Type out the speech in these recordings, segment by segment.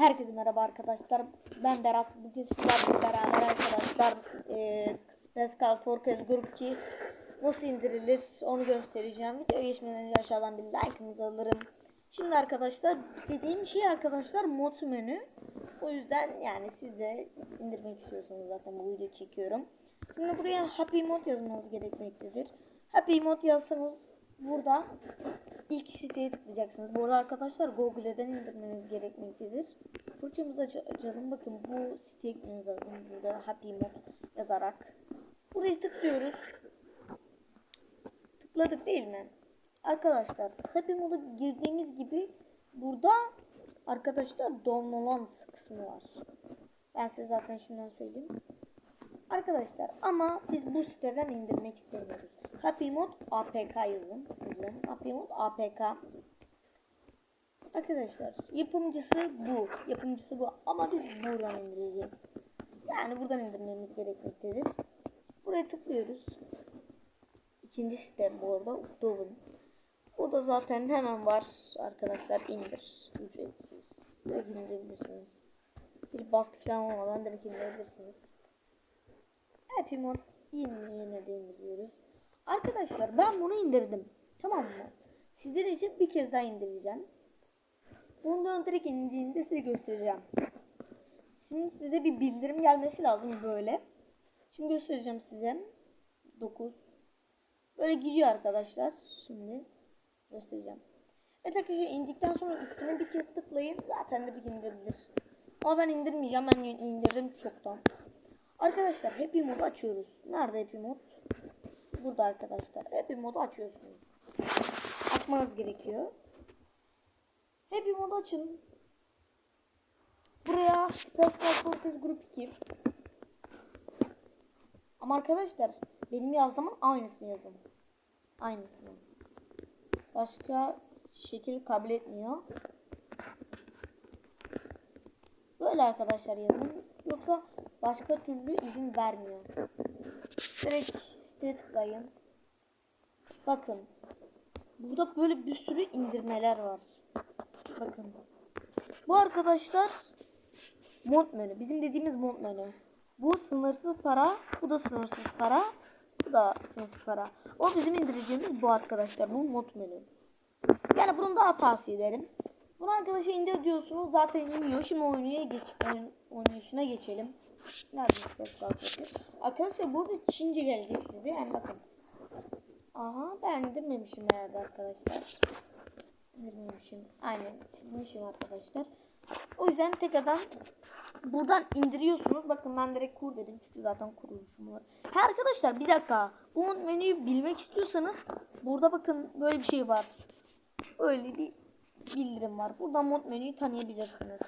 Herkese merhaba arkadaşlar. Ben Berat. Bugün sizlerle beraber arkadaşlar eee Pascal Forkes Group 2 nasıl indirilir onu göstereceğim. Video geçmeden önce aşağıdan bir like'ınızı alırım. Şimdi arkadaşlar dediğim şey arkadaşlar mod menü. O yüzden yani siz de indirmek istiyorsanız zaten bu videoyu çekiyorum. Şimdi buraya Happy Mod yazmanız gerekmektedir. Happy Mod yazsanız burada ilk siteye tıklayacaksınız. Bu arada arkadaşlar Google'den indirmeniz gerekmektedir. Fırçamızı aç açalım. Bakın bu siteye gitmeniz lazım. Burada Happy Mod yazarak. Buraya tıklıyoruz. Tıkladık değil mi? Arkadaşlar Happy Mod'a girdiğimiz gibi burada arkadaşlar download kısmı var. Ben size zaten şimdiden söyleyeyim. Arkadaşlar ama biz bu siteden indirmek istemiyoruz. Happy Mod APK yazın. Buradan Happy Mod APK. Arkadaşlar yapımcısı bu. Yapımcısı bu ama biz buradan indireceğiz. Yani buradan indirmemiz gerekmektedir. Buraya tıklıyoruz. İkinci site bu arada Dov'un. Burada zaten hemen var arkadaşlar indir. Ücretsiz. Direkt indirebilirsiniz. Hiç baskı falan olmadan direkt indirebilirsiniz. Happy Mod de indiriyoruz. Arkadaşlar ben bunu indirdim. Tamam mı? Sizler için bir kez daha indireceğim. Bundan direkt indiğinde size göstereceğim. Şimdi size bir bildirim gelmesi lazım böyle. Şimdi göstereceğim size. 9. Böyle gidiyor arkadaşlar. Şimdi göstereceğim. Evet arkadaşlar indikten sonra üstüne bir kez tıklayın. Zaten direkt indirebilir. Ama ben indirmeyeceğim. Ben indirdim çoktan. Arkadaşlar Happy Mod'u açıyoruz. Nerede Happy Mod? Burada arkadaşlar. Happy Mod'u açıyorsunuz. Açmanız gerekiyor. Happy Mod'u açın. Buraya Pascal Focus Group 2. Ama arkadaşlar benim yazdığımın aynısını yazın. Aynısını. Başka şekil kabul etmiyor. Böyle arkadaşlar yazın. Yoksa başka türlü izin vermiyor. Direkt siteye tıklayın. Bakın. Burada böyle bir sürü indirmeler var. Bakın. Bu arkadaşlar mod menü. Bizim dediğimiz mod menü. Bu sınırsız para. Bu da sınırsız para. Bu da sınırsız para. O bizim indireceğimiz bu arkadaşlar. Bu mod menü. Yani bunu daha tavsiye ederim. Bunu arkadaşa indir diyorsunuz. Zaten iniyor. Şimdi oynuya geç, oynayışına geçelim. Nerede Pascal Arkadaşlar burada Çince gelecek size. Yani bakın. Aha ben indirmemişim herhalde arkadaşlar. İndirmemişim. Aynen silmişim arkadaşlar. O yüzden tekrardan buradan indiriyorsunuz. Bakın ben direkt kur dedim çünkü zaten kuruluşum var. Ha arkadaşlar bir dakika. Bu menüyü bilmek istiyorsanız burada bakın böyle bir şey var. Öyle bir bildirim var. Buradan mod menüyü tanıyabilirsiniz.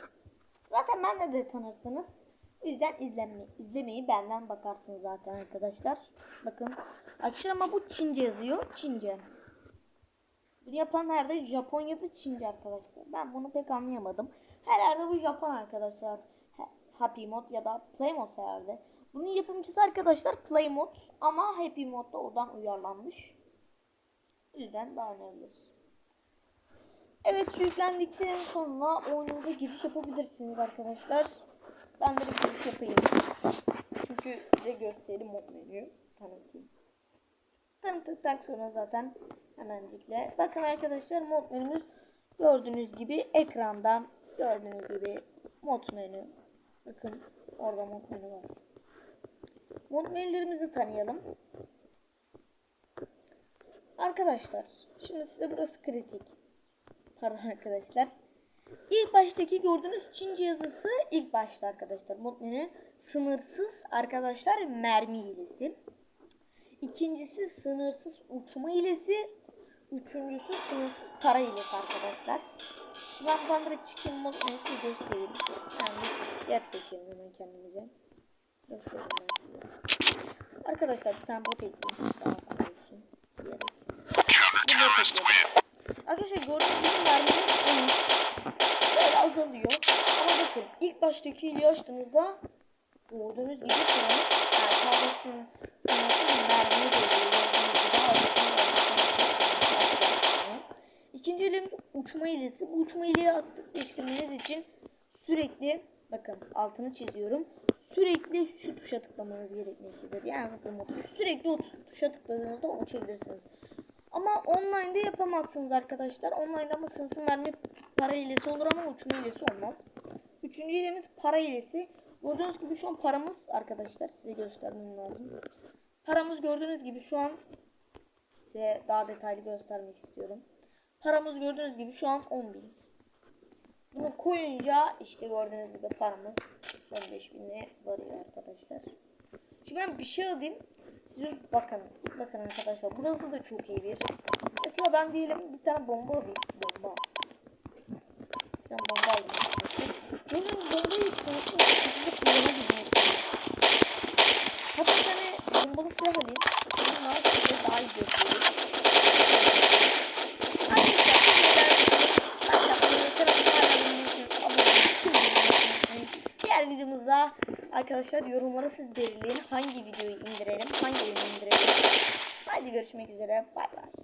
Zaten ben de tanırsınız. O yüzden izlemeyi, izlemeyi benden bakarsınız zaten arkadaşlar. Bakın. Arkadaşlar ama bu Çince yazıyor. Çince. Bunu yapan nerede? Japonya'da Çince arkadaşlar. Ben bunu pek anlayamadım. Herhalde bu Japon arkadaşlar. Happy Mod ya da Play Mod herhalde. Bunun yapımcısı arkadaşlar Play Mod ama Happy Mod da oradan uyarlanmış. O yüzden daha önemli. Evet yüklendikten sonra oyununuza giriş yapabilirsiniz arkadaşlar. Ben de bir giriş yapayım. Çünkü size göstereyim mod menüyü tanıtayım. Tanıttıktan sonra zaten hemencikle. Bakın arkadaşlar mod menümüz gördüğünüz gibi ekranda gördüğünüz gibi mod menü. Bakın orada mod menü var. Mod menülerimizi tanıyalım. Arkadaşlar şimdi size burası kritik. Pardon arkadaşlar. İlk baştaki gördüğünüz Çince yazısı ilk başta arkadaşlar. Mod menü sınırsız arkadaşlar mermi hilesi. İkincisi sınırsız uçma hilesi. Üçüncüsü sınırsız para hilesi arkadaşlar. Ben buradan direkt çıkayım mod menüsünü göstereyim. Yani yer seçelim hemen kendimize. Göstereyim ben size. Arkadaşlar bir tane bot ekleyeyim. Daha için. Diyerek. Bir bot ekledim. Arkadaşlar gördüğünüz gibi mermimiz 13. Böyle azalıyor. Ama bakın ilk baştaki ili açtığınızda gördüğünüz gibi sıramız yani tablesinin sınırsız mermi İkinci ilimiz uçma ilesi. Bu uçma ileyi aktifleştirmeniz için sürekli bakın altını çiziyorum. Sürekli şu tuşa tıklamanız gerekmektedir. Yani zıplama tuşu. Sürekli o tuşa tıkladığınızda uçabilirsiniz. Ama online'da yapamazsınız arkadaşlar. Online'da ama sınırsız mermi para hilesi olur ama uçma hilesi olmaz. Üçüncü hilemiz para hilesi. Gördüğünüz gibi şu an paramız arkadaşlar size göstermem lazım. Paramız gördüğünüz gibi şu an size daha detaylı göstermek istiyorum. Paramız gördüğünüz gibi şu an 10.000. Bunu koyunca işte gördüğünüz gibi paramız 15.000'e varıyor arkadaşlar. Şimdi ben bir şey alayım. Size bakın. Bakın arkadaşlar burası da çok iyi bir. Mesela ben diyelim bir tane bomba alayım. Bomba. Tane bomba alayım. Bunun bombayı sınırsız arkadaşlar yorumlara siz belirleyin hangi videoyu indirelim, hangi oyunu indirelim. Haydi görüşmek üzere. Bay bay.